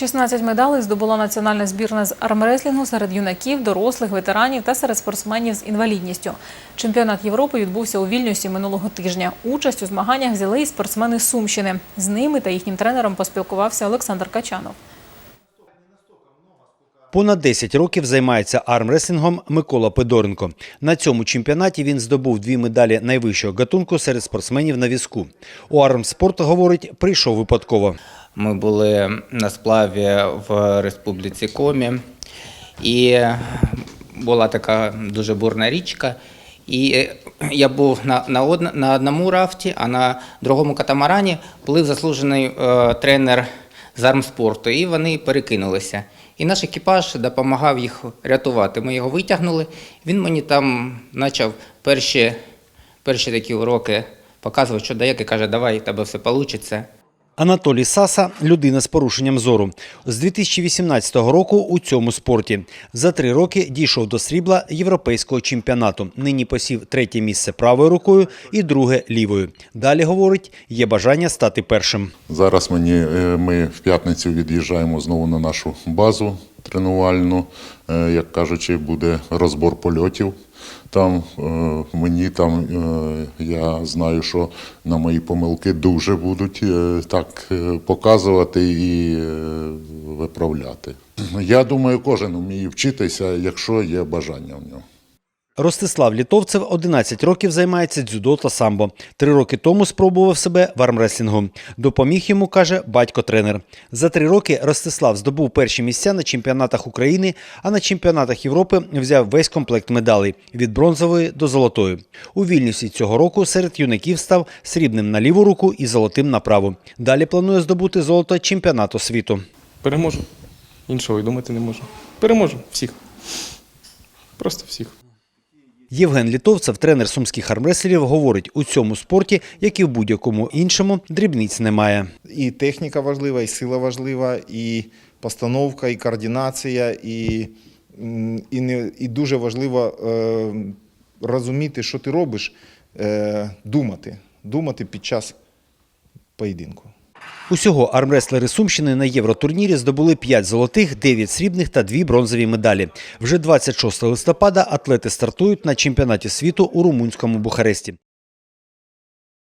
16 медалей здобула національна збірна з армреслінгу серед юнаків, дорослих, ветеранів та серед спортсменів з інвалідністю. Чемпіонат Європи відбувся у Вільнюсі минулого тижня. Участь у змаганнях взяли і спортсмени Сумщини. З ними та їхнім тренером поспілкувався Олександр Качанов. Понад 10 років займається армреслінгом Микола Пидоренко. На цьому чемпіонаті він здобув дві медалі найвищого гатунку серед спортсменів на візку. У армспорт, говорить, прийшов випадково. Ми були на сплаві в Республіці Комі, і була така дуже бурна річка. І я був на, на, одна- на одному рафті, а на другому катамарані плив заслужений е, тренер з армспорту, і вони перекинулися. І наш екіпаж допомагав їх рятувати. Ми його витягнули. Він мені там почав перші, перші такі уроки показувати, що дає, і каже, давай, тебе все вийде. Анатолій Саса – людина з порушенням зору. З 2018 року у цьому спорті. За три роки дійшов до срібла європейського чемпіонату. Нині посів третє місце правою рукою і друге лівою. Далі, говорить, є бажання стати першим. Зараз мені, е, ми в п'ятницю від'їжджаємо знову на нашу базу тренувальну. Е, Як кажучи, буде розбор польотів. Там е, мені там е, я знаю, що на мої помилки дуже будуть так показувати і виправляти. Я думаю, кожен вміє вчитися, якщо є бажання в нього. Ростислав Літовцев 11 років займається дзюдо та самбо. Три роки тому спробував себе в армреслінгу. Допоміг йому, каже, батько-тренер. За три роки Ростислав здобув перші місця на чемпіонатах України, а на чемпіонатах Європи взяв весь комплект медалей від бронзової до золотої. У Вільнюсі цього року серед юнаків став срібним на ліву руку і золотим на праву. Далі планує здобути золото чемпіонату світу. Переможу. Іншого й думати не можу. Переможу всіх. Просто всіх. Євген Літовцев, тренер сумських армреслерів, говорить, у цьому спорті, як і в будь-якому іншому, дрібниць немає. І техніка важлива, і сила важлива, і постановка, і координація, і, і, не, і дуже важливо е, розуміти, що ти робиш, е, думати, думати під час поєдинку. Усього армреслери Сумщини на євротурнірі здобули 5 золотих, 9 срібних та 2 бронзові медалі. Вже 26 листопада атлети стартують на чемпіонаті світу у румунському Бухаресті.